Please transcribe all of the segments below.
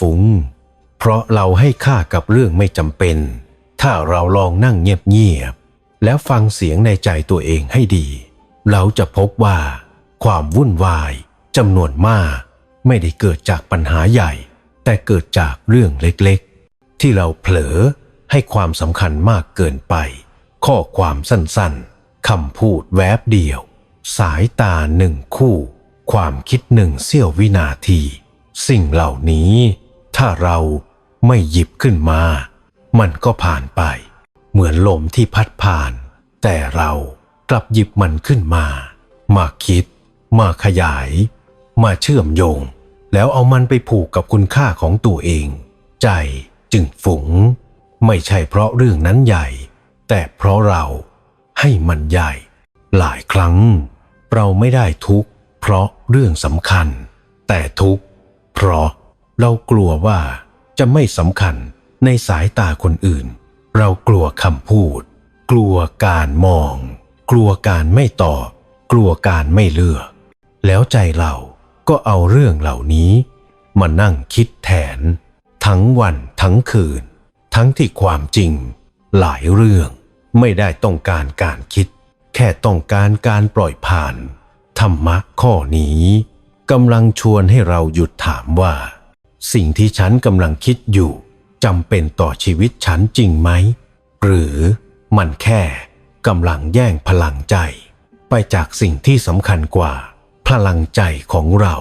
ฟุง้ง เพราะเราให้ค่ากับเรื่องไม่จำเป็น ถ้าเราลองนั่งเงียบๆแล้วฟังเสียงในใจตัวเองให้ดี เราจะพบว่า ความวุ่นวายจำนวนมาก ไม่ได้เกิดจากปัญหาใหญ่ แต่เกิดจากเรื่องเล็กๆ ที่เราเผลอให้ความสำคัญมากเกินไป ข้อความสั้นๆคำพูดแวบเดียว สายตาหนึ่งคู่ ความคิดหนึ่งเสี้ยววินาที สิ่งเหล่านี้ ถ้าเราไม่หยิบขึ้นมา มันก็ผ่านไป เหมือนลมที่พัดผ่าน แต่เรากลับหยิบมันขึ้นมา มาคิด มาขยาย มาเชื่อมโยง แล้วเอามันไปผูกกับคุณค่าของตัวเอง ใจจึงฝูง ไม่ใช่เพราะเรื่องนั้นใหญ่ แต่เพราะเราให้มันใหญ่ หลายครั้ง เราไม่ได้ทุกข์เพราะเรื่องสำคัญ แต่ทุกข์เพราะ เรากลัวว่าจะไม่สำคัญในสายตาคนอื่น เรากลัวคำพูด กลัวการมอง กลัวการไม่ตอบ กลัวการไม่เลือก แล้วใจเราก็เอาเรื่องเหล่านี้มานั่งคิดแทน ทั้งวันทั้งคืน ทั้งที่ความจริง หลายเรื่องไม่ได้ต้องการการคิด แค่ต้องการการปล่อยผ่าน ธรรมะข้อนี้กำลังชวนให้เราหยุดถามว่า สิ่งที่ฉันกำลังคิดอยู่จำเป็นต่อชีวิตฉันจริงไหม หรือมันแค่กำลังแย่งพลังใจ ไปจากสิ่งที่สำคัญกว่า พลังใจของเรา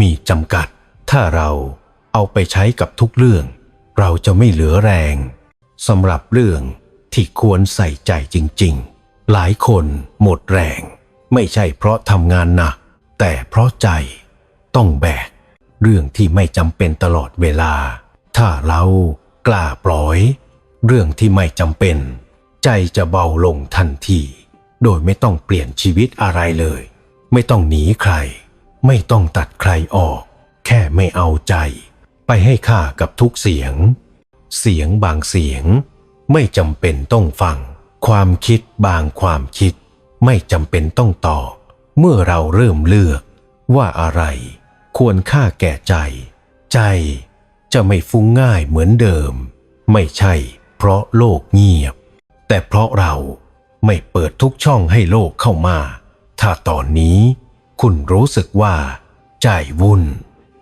มีจำกัด ถ้าเราเอาไปใช้กับทุกเรื่อง เราจะไม่เหลือแรงสำหรับเรื่องที่ควรใส่ใจจริง ๆ หลายคนหมดแรง ไม่ใช่เพราะทำงานหนัก แต่เพราะใจต้องแบก เรื่องที่ไม่จำเป็นตลอดเวลา ถ้าเรากล้าปล่อย เรื่องที่ไม่จำเป็น ใจจะเบาลงทันที โดยไม่ต้องเปลี่ยนชีวิตอะไรเลย ไม่ต้องหนีใคร ไม่ต้องตัดใครออก แค่ไม่เอาใจ ไปให้ค่ากับทุกเสียง เสียงบางเสียง ไม่จำเป็นต้องฟัง ความคิดบางความคิด ไม่จำเป็นต้องตอบเมื่อเราเริ่มเลือกว่าอะไร ควรค่าแก่ใจ ใจจะไม่ฟุ้งง่ายเหมือนเดิม ไม่ใช่ เพราะโลกเงียบ แต่เพราะเราไม่เปิดทุกช่องให้โลกเข้ามา ถ้าตอนนี้คุณรู้สึกว่า ใจวุ่น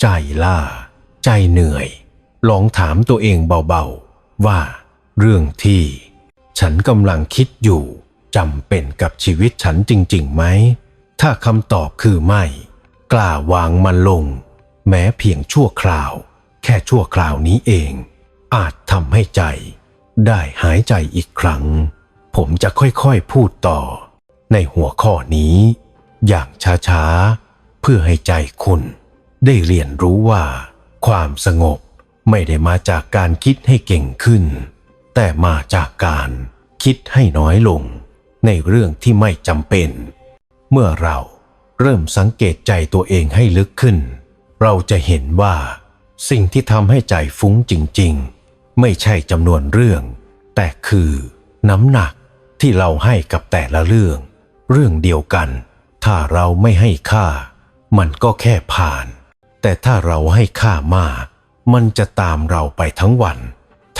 ใจล่า ใจเหนื่อย ลองถามตัวเองเบาๆ ว่า เรื่องที่ ฉันกำลังคิดอยู่จำเป็นกับชีวิตฉันจริงๆไหม ถ้าคำตอบคือไม่ กล้าวางมันลง แม้เพียงชั่วคราว แค่ชั่วคราวนี้เอง อาจทำให้ใจ ได้หายใจอีกครั้ง ผมจะค่อยๆพูดต่อ ในหัวข้อนี้ อย่างช้าๆ เพื่อให้ใจคุณ ได้เรียนรู้ว่า ความสงบไม่ได้มาจากการคิดให้เก่งขึ้น แต่มาจากการคิดให้น้อยลง ในเรื่องที่ไม่จำเป็น เมื่อเรา เริ่มสังเกตใจตัวเองให้ลึกขึ้น เราจะเห็นว่า สิ่งที่ทำให้ใจฟุ้งจริง ๆ ไม่ใช่จำนวนเรื่อง แต่คือ น้ำหนักที่เราให้กับแต่ละเรื่อง เรื่องเดียวกัน ถ้าเราไม่ให้ค่า มันก็แค่ผ่าน แต่ถ้าเราให้ค่ามาก มันจะตามเราไปทั้งวัน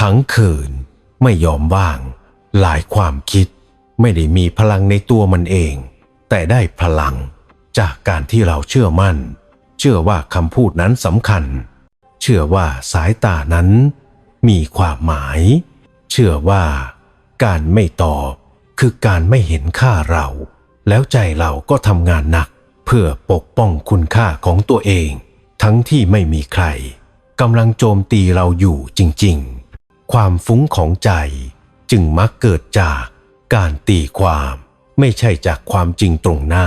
ทั้งคืน ไม่ยอมว่าง หลายความคิด ไม่ได้มีพลังในตัวมันเอง แต่ได้พลัง จากการที่เราเชื่อมั่น เชื่อว่าคำพูดนั้นสำคัญ เชื่อว่าสายตานั้น มีความหมาย เชื่อว่า การไม่ตอบคือการไม่เห็นค่าเรา แล้วใจเราก็ทำงานหนัก เพื่อปกป้องคุณค่าของตัวเอง ทั้งที่ไม่มีใครกำลังโจมตีเราอยู่จริง ๆ ความฟุ้งของใจจึงมักเกิดจากการตีความไม่ใช่จากความจริงตรงหน้า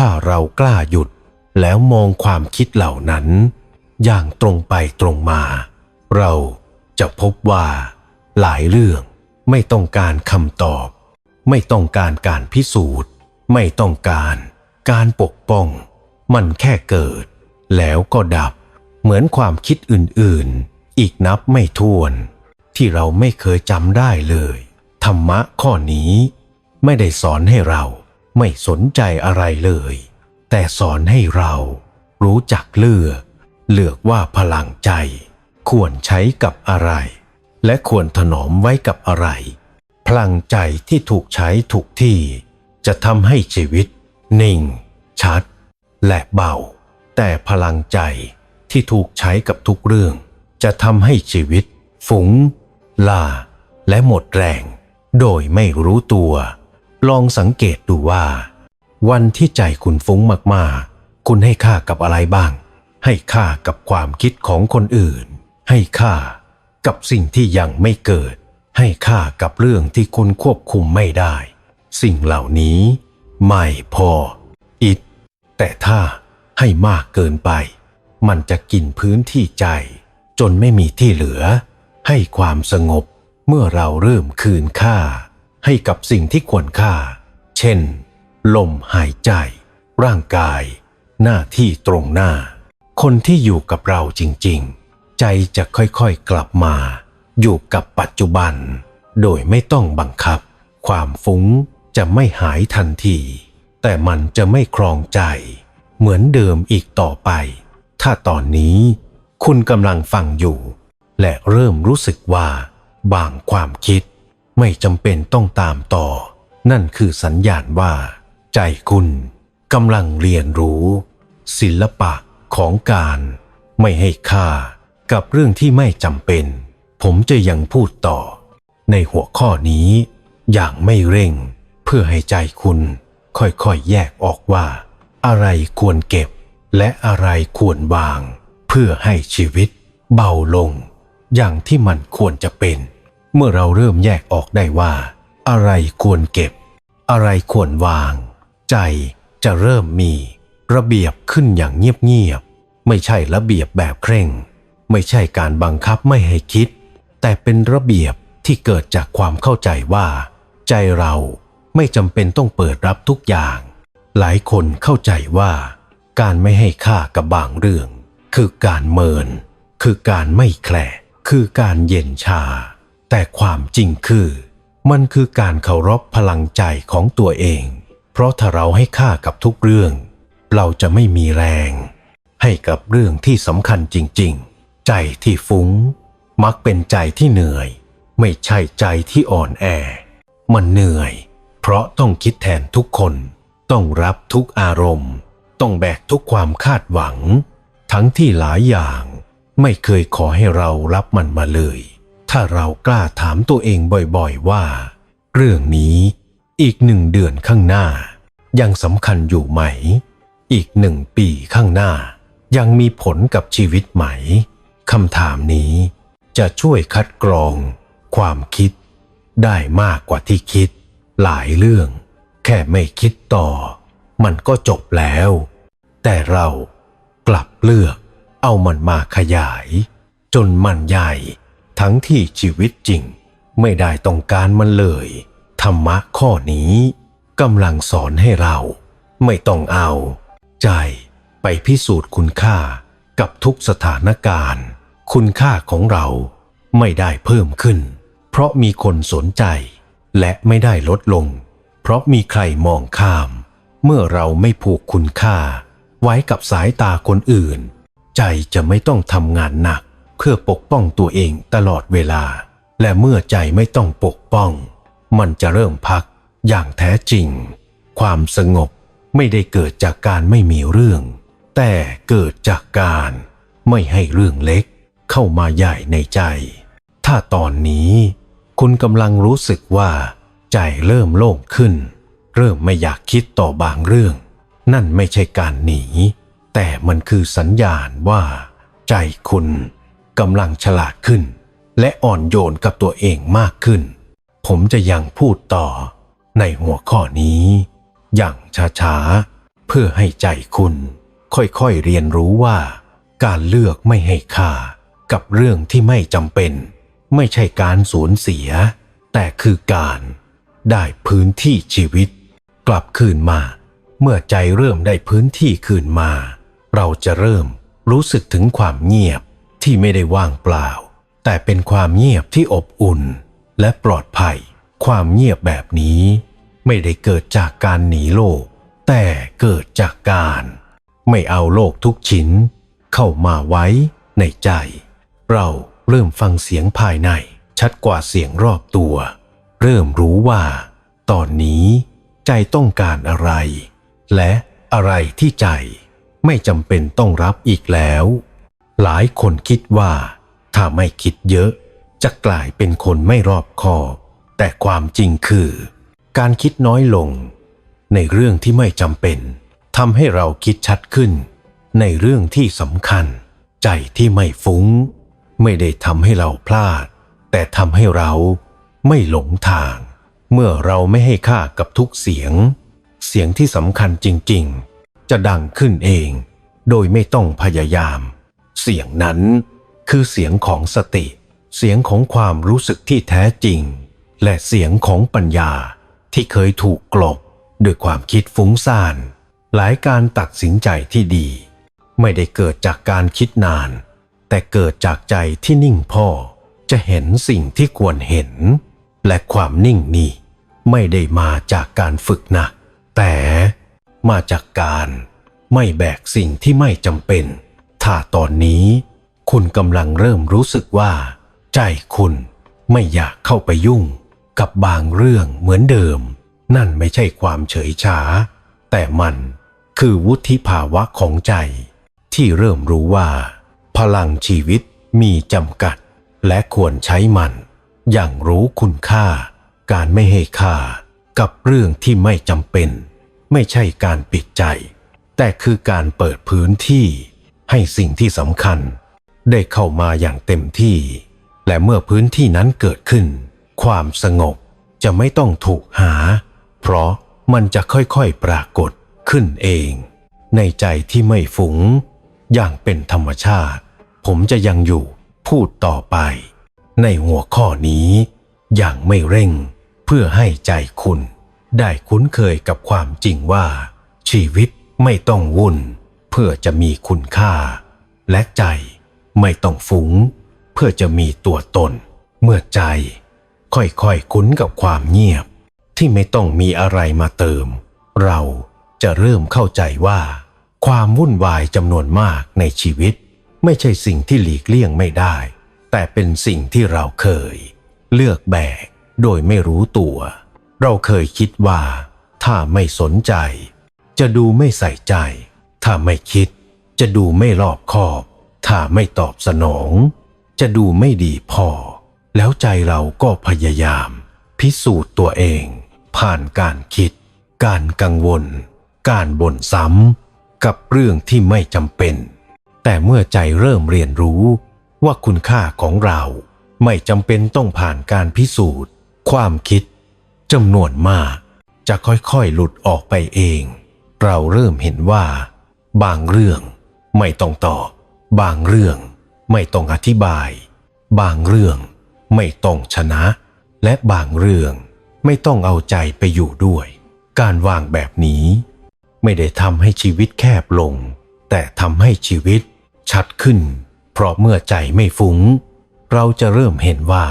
ถ้าเรากล้าหยุดแล้วมองความคิดเหล่านั้น อย่างตรงไปตรงมา เราจะพบว่าหลายเรื่องไม่ต้องการคำตอบ ไม่ต้องการการพิสูจน์ ไม่ต้องการการปกป้อง มันแค่เกิด แล้วก็ดับเหมือนความคิดอื่นๆ อีกนับไม่ถ้วน ที่เราไม่เคยจำได้เลย ธรรมะข้อนี้ไม่ได้สอนให้เรา ไม่สนใจอะไรเลย แต่สอนให้เรารู้จักเลือก เลือกว่าพลังใจ ควรใช้กับอะไร และควรถนอมไว้กับอะไร พลังใจที่ถูกใช้ถูกที่ จะทำให้ชีวิต นิ่ง ชัด และเบา แต่พลังใจที่ถูกใช้กับทุกเรื่อง จะทำให้ชีวิตฝูงลาและหมดแรง โดยไม่รู้ตัว ลองสังเกตดูว่า วันที่ใจคุณฟุ้งมากๆ คุณให้ค่ากับอะไรบ้าง ให้ค่ากับความคิดของคนอื่น ให้ค่ากับสิ่งที่ยังไม่เกิด ให้ค่ากับเรื่องที่คุณควบคุมไม่ได้ สิ่งเหล่านี้ไม่พอ อิดแต่ถ้าให้มากเกินไป มันจะกินพื้นที่ใจ จนไม่มีที่เหลือ ให้ความสงบเมื่อเราเริ่มคืนค่า ให้กับสิ่งที่ควรค่า เช่น ลมหายใจ ร่างกาย หน้าที่ตรงหน้า คนที่อยู่กับเราจริงๆ ใจจะค่อยๆกลับมา อยู่กับปัจจุบัน โดยไม่ต้องบังคับ ความฟุ้งจะไม่หายทันที แต่มันจะไม่ครองใจ เหมือนเดิมอีกต่อไป ถ้าตอนนี้คุณกำลังฟังอยู่ และเริ่มรู้สึกว่า บางความคิด ไม่จำเป็นต้องตามต่อ นั่นคือสัญญาณว่า ใจคุณกำลังเรียนรู้ ศิลปะของการไม่ให้ค่ากับเรื่องที่ไม่จำเป็น ผมจะยังพูดต่อ ในหัวข้อนี้ อย่างไม่เร่ง เพื่อให้ใจคุณค่อยๆแยกออกว่า อะไรควรเก็บ และอะไรควรวาง เพื่อให้ชีวิต เบาลง อย่างที่มันควรจะเป็น เมื่อเราเริ่มแยกออกได้ว่า อะไรควรเก็บ อะไรควรวาง ใจจะเริ่มมี ระเบียบขึ้นอย่างเงียบๆไม่ใช่ระเบียบแบบเคร่ง ไม่ใช่การบังคับไม่ให้คิด แต่เป็นระเบียบที่เกิดจากความเข้าใจว่า ใจเราไม่จำเป็นต้องเปิดรับทุกอย่าง หลายคนเข้าใจว่า การไม่ให้ค่ากับบางเรื่อง คือการเมิน คือการไม่แคลคือการเย็นชา แต่ความจริงคือ มันคือการเคารพพลังใจของตัวเอง เพราะถ้าเราให้ค่ากับทุกเรื่อง เราจะไม่มีแรง ให้กับเรื่องที่สำคัญจริง ๆ ใจที่ฟุ้ง มักเป็นใจที่เหนื่อย ไม่ใช่ใจที่อ่อนแอ มันเหนื่อย เพราะต้องคิดแทนทุกคน ต้องรับทุกอารมณ์ ต้องแบกทุกความคาดหวัง ทั้งที่หลายอย่างไม่เคยขอให้เรารับมันมาเลย ถ้าเรากล้าถามตัวเองบ่อยๆว่า เรื่องนี้อีกหนึ่งเดือนข้างหน้า ยังสำคัญอยู่ไหม อีกหนึ่งปีข้างหน้า ยังมีผลกับชีวิตไหมคำถามนี้จะช่วยคัดกรอง ความคิด ได้มากกว่าที่คิด หลายเรื่อง แค่ไม่คิดต่อ มันก็จบแล้ว แต่เรากลับเลือกเอามันมาขยาย จนมันใหญ่ ทั้งที่ชีวิตจริงไม่ได้ต้องการมันเลย ธรรมะข้อนี้กำลังสอนให้เรา ไม่ต้องเอา ใจไปพิสูจน์คุณค่ากับทุกสถานการณ์ คุณค่าของเราไม่ได้เพิ่มขึ้น เพราะมีคนสนใจ และไม่ได้ลดลง เพราะมีใครมองข้าม เมื่อเราไม่ผูกคุณค่า ไว้กับสายตาคนอื่น ใจจะไม่ต้องทำงานหนัก เพื่อปกป้องตัวเองตลอดเวลา และเมื่อใจไม่ต้องปกป้อง มันจะเริ่มพักอย่างแท้จริง ความสงบไม่ได้เกิดจากการไม่มีเรื่อง แต่เกิดจากการไม่ให้เรื่องเล็กเข้ามาใหญ่ในใจ ถ้าตอนนี้ คุณกำลังรู้สึกว่า ใจเริ่มโล่งขึ้น เริ่มไม่อยากคิดต่อบางเรื่อง นั่นไม่ใช่การหนี แต่มันคือสัญญาณว่า ใจคุณ กำลังฉลาดขึ้น และอ่อนโยนกับตัวเองมากขึ้น ผมจะยังพูดต่อในหัวข้อนี้ อย่างช้าๆ เพื่อให้ใจคุณ ค่อยๆเรียนรู้ว่า การเลือกไม่ให้ค่า กับเรื่องที่ไม่จำเป็น ไม่ใช่การสูญเสีย แต่คือการได้พื้นที่ชีวิต กลับคืนมา เมื่อใจเริ่มได้พื้นที่คืนมา เราจะเริ่มรู้สึกถึงความเงียบ ที่ไม่ได้ว่างเปล่า แต่เป็นความเงียบที่อบอุ่น และปลอดภัย ความเงียบแบบนี้ ไม่ได้เกิดจากการหนีโลก แต่เกิดจากการ ไม่เอาโลกทุกชิ้น เข้ามาไว้ในใจ เราเริ่มฟังเสียงภายใน ชัดกว่าเสียงรอบตัว เริ่มรู้ว่า ตอนนี้ ใจต้องการอะไร และอะไรที่ใจไม่จำเป็นต้องรับอีกแล้ว หลายคนคิดว่า ถ้าไม่คิดเยอะ จะกลายเป็นคนไม่รอบคอบ แต่ความจริงคือ การคิดน้อยลง ในเรื่องที่ไม่จำเป็นทำให้เราคิดชัดขึ้น ในเรื่องที่สำคัญ ใจที่ไม่ฟุ้ง ไม่ได้ทำให้เราพลาด แต่ทำให้เราไม่หลงทาง เมื่อเราไม่ให้ค่ากับทุกเสียง เสียงที่สำคัญจริง ๆ จะดังขึ้นเอง โดยไม่ต้องพยายาม เสียงนั้น คือเสียงของสติ เสียงของความรู้สึกที่แท้จริง และเสียงของปัญญาที่เคยถูกกลบด้วยความคิดฟุ้งซ่าน หลายการตัดสินใจที่ดี ไม่ได้เกิดจากการคิดนาน แต่เกิดจากใจที่นิ่งพอจะเห็นสิ่งที่ควรเห็น และความนิ่งนี้ไม่ได้มาจากการฝึกหนัก แต่มาจากการไม่แบกสิ่งที่ไม่จำเป็น ถ้าตอนนี้คุณกำลังเริ่มรู้สึกว่า ใจคุณไม่อยากเข้าไปยุ่งกับบางเรื่องเหมือนเดิม นั่นไม่ใช่ความเฉยชา แต่มันคือวุฒิภาวะของใจ ที่เริ่มรู้ว่า พลังชีวิตมีจำกัด และควรใช้มัน อย่างรู้คุณค่า การไม่ให้ค่ากับเรื่องที่ไม่จำเป็น ไม่ใช่การปิดใจ แต่คือการเปิดพื้นที่ ให้สิ่งที่สำคัญ ได้เข้ามาอย่างเต็มที่ และเมื่อพื้นที่นั้นเกิดขึ้น ความสงบจะไม่ต้องถูกหา เพราะมันจะค่อยๆปรากฏขึ้นเอง ในใจที่ไม่ฝูงอย่างเป็นธรรมชาติ ผมจะยังอยู่พูดต่อไป ในหัวข้อนี้ อย่างไม่เร่งเพื่อให้ใจคุณ ได้คุ้นเคยกับความจริงว่า ชีวิตไม่ต้องวุ่น พื่อจะมีคุณค่า และใจไม่ต้องฟุ้ง เพื่อจะมีตัวตน เมื่อใจ ค่อยๆคุ้นกับความเงียบ ที่ไม่ต้องมีอะไรมาเติม เราจะเริ่มเข้าใจว่า ความวุ่นวายจำนวนมากในชีวิต ไม่ใช่สิ่งที่หลีกเลี่ยงไม่ได้ แต่เป็นสิ่งที่เราเคย เลือกแบกโดยไม่รู้ตัว เราเคยคิดว่า ถ้าไม่สนใจ จะดูไม่ใส่ใจ ถ้าไม่คิด จะดูไม่รอบคอบ ถ้าไม่ตอบสนอง จะดูไม่ดีพอ แล้วใจเราก็พยายาม พิสูจน์ตัวเอง ผ่านการคิด การกังวล การบ่นซ้ำกับเรื่องที่ไม่จำเป็น แต่เมื่อใจเริ่มเรียนรู้ว่าคุณค่าของเราไม่จำเป็นต้องผ่านการพิสูจน์ ความคิดจำนวนมาก จะค่อยๆหลุดออกไปเอง เราเริ่มเห็นว่า บางเรื่องไม่ต้องตอบบางเรื่องไม่ต้องอธิบาย บางเรื่องไม่ต้องชนะ และบางเรื่องไม่ต้องเอาใจไปอยู่ด้วย การวางแบบนี้ ไม่ได้ทำให้ชีวิตแคบลง แต่ทำให้ชีวิตชัดขึ้น เพราะเมื่อใจไม่ฟุง้ง เราจะเริ่มเห็นว่า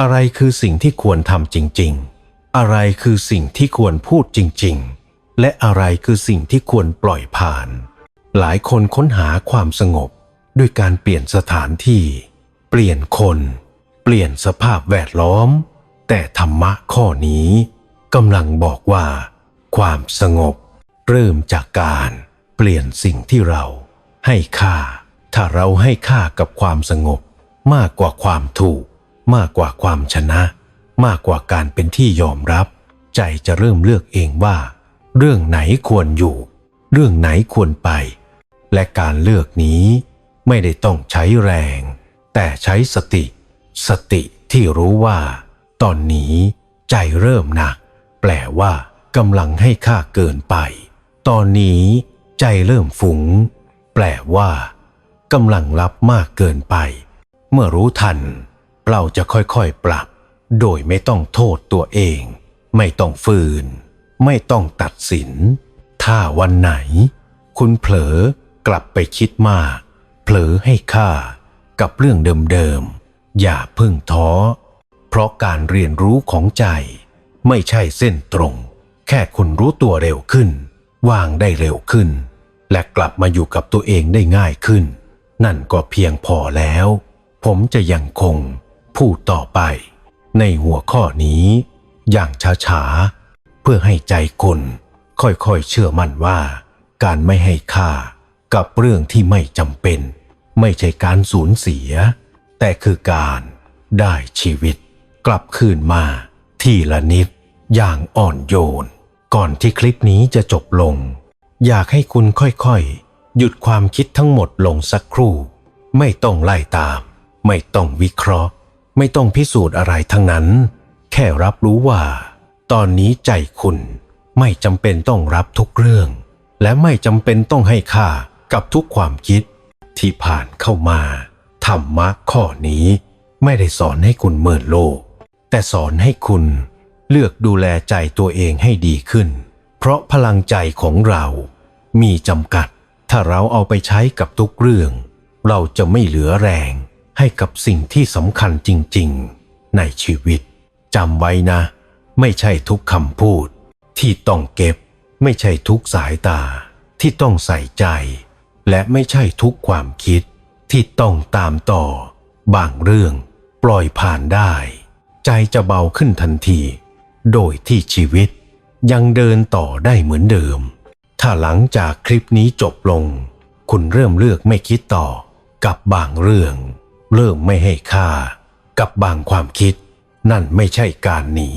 อะไรคือสิ่งที่ควรทำจริง ๆ อะไรคือสิ่งที่ควรพูดจริง ๆ และอะไรคือสิ่งที่ควรปล่อยผ่าน หลายคนค้นหาความสงบด้วยการเปลี่ยนสถานที่ เปลี่ยนคน เปลี่ยนสภาพแวดล้อม แต่ธรรมะข้อนี้กำลังบอกว่า ความสงบ เริ่มจากการเปลี่ยนสิ่งที่เราให้ค่า ถ้าเราให้ค่ากับความสงบ มากกว่าความถูก มากกว่าความชนะ มากกว่าการเป็นที่ยอมรับ ใจจะเริ่มเลือกเองว่า เรื่องไหนควรอยู่ เรื่องไหนควรไป และการเลือกนี้ไม่ได้ต้องใช้แรง แต่ใช้สติ สติที่รู้ว่า ตอนนี้ใจเริ่มหนัก แปลว่ากำลังให้ค่าเกินไป ตอนนี้ใจเริ่มฟุง้งแปลว่ากำลังรับมากเกินไป เมื่อรู้ทัน เราจะค่อยๆปรับ โดยไม่ต้องโทษตัวเอง ไม่ต้องฝืน ไม่ต้องตัดสิน ถ้าวันไหน คุณเผลอกลับไปคิดมาก เผลอให้ค่ากับเรื่องเดิมๆ อย่าพึ่งท้อ เพราะการเรียนรู้ของใจ ไม่ใช่เส้นตรง แค่คุณรู้ตัวเร็วขึ้น วางได้เร็วขึ้น และกลับมาอยู่กับตัวเองได้ง่ายขึ้น นั่นก็เพียงพอแล้ว ผมจะยังคงพูดต่อไป ในหัวข้อนี้ อย่างช้าๆ เพื่อให้ใจคุณ ค่อยๆเชื่อมั่นว่า การไม่ให้ค่ากับเรื่องที่ไม่จำเป็น ไม่ใช่การสูญเสีย แต่คือการได้ชีวิต กลับคืนมาทีละนิด อย่างอ่อนโยน ก่อนที่คลิปนี้จะจบลง อยากให้คุณค่อยๆ หยุดความคิดทั้งหมดลงสักครู่ ไม่ต้องไล่ตาม ไม่ต้องวิเคราะห์ ไม่ต้องพิสูจน์อะไรทั้งนั้น แค่รับรู้ว่า ตอนนี้ใจคุณ ไม่จำเป็นต้องรับทุกเรื่อง และไม่จำเป็นต้องให้ค่ากับทุกความคิด ที่ผ่านเข้ามาธรรมะข้อนี้ไม่ได้สอนให้คุณเมินโลก แต่สอนให้คุณเลือกดูแลใจตัวเองให้ดีขึ้น เพราะพลังใจของเรามีจำกัด ถ้าเราเอาไปใช้กับทุกเรื่อง เราจะไม่เหลือแรงให้กับสิ่งที่สำคัญจริง ๆ ในชีวิตจำไว้นะ ไม่ใช่ทุกคำพูด ที่ต้องเก็บ ไม่ใช่ทุกสายตาที่ต้องใส่ใจ และไม่ใช่ทุกความคิดที่ต้องตามต่อ บางเรื่องปล่อยผ่านได้ ใจจะเบาขึ้นทันที โดยที่ชีวิตยังเดินต่อได้เหมือนเดิม ถ้าหลังจากคลิปนี้จบลง คุณเริ่มเลือกไม่คิดต่อ กับบางเรื่อง เริ่มไม่ให้ค่า กับบางความคิด นั่นไม่ใช่การหนี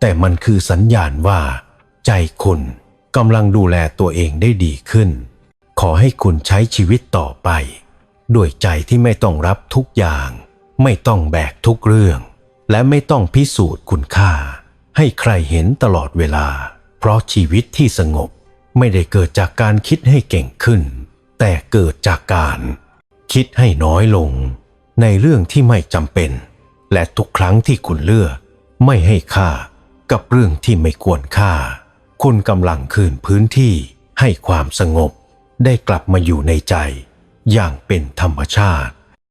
แต่มันคือสัญญาณว่า ใจคุณกำลังดูแลตัวเองได้ดีขึ้น ขอให้คุณใช้ชีวิตต่อไปด้วยใจที่ไม่ต้องรับทุกอย่าง ไม่ต้องแบกทุกเรื่อง และไม่ต้องพิสูจน์คุณค่า ให้ใครเห็นตลอดเวลา เพราะชีวิตที่สงบไม่ได้เกิดจากการคิดให้เก่งขึ้น แต่เกิดจากการ คิดให้น้อยลง ในเรื่องที่ไม่จำเป็น และทุกครั้งที่คุณเลือก ไม่ให้ค่ากับเรื่องที่ไม่ควรค่า คุณกำลังคืนพื้นที่ให้ความสงบได้กลับมาอยู่ในใจ อย่างเป็นธรรมชาติ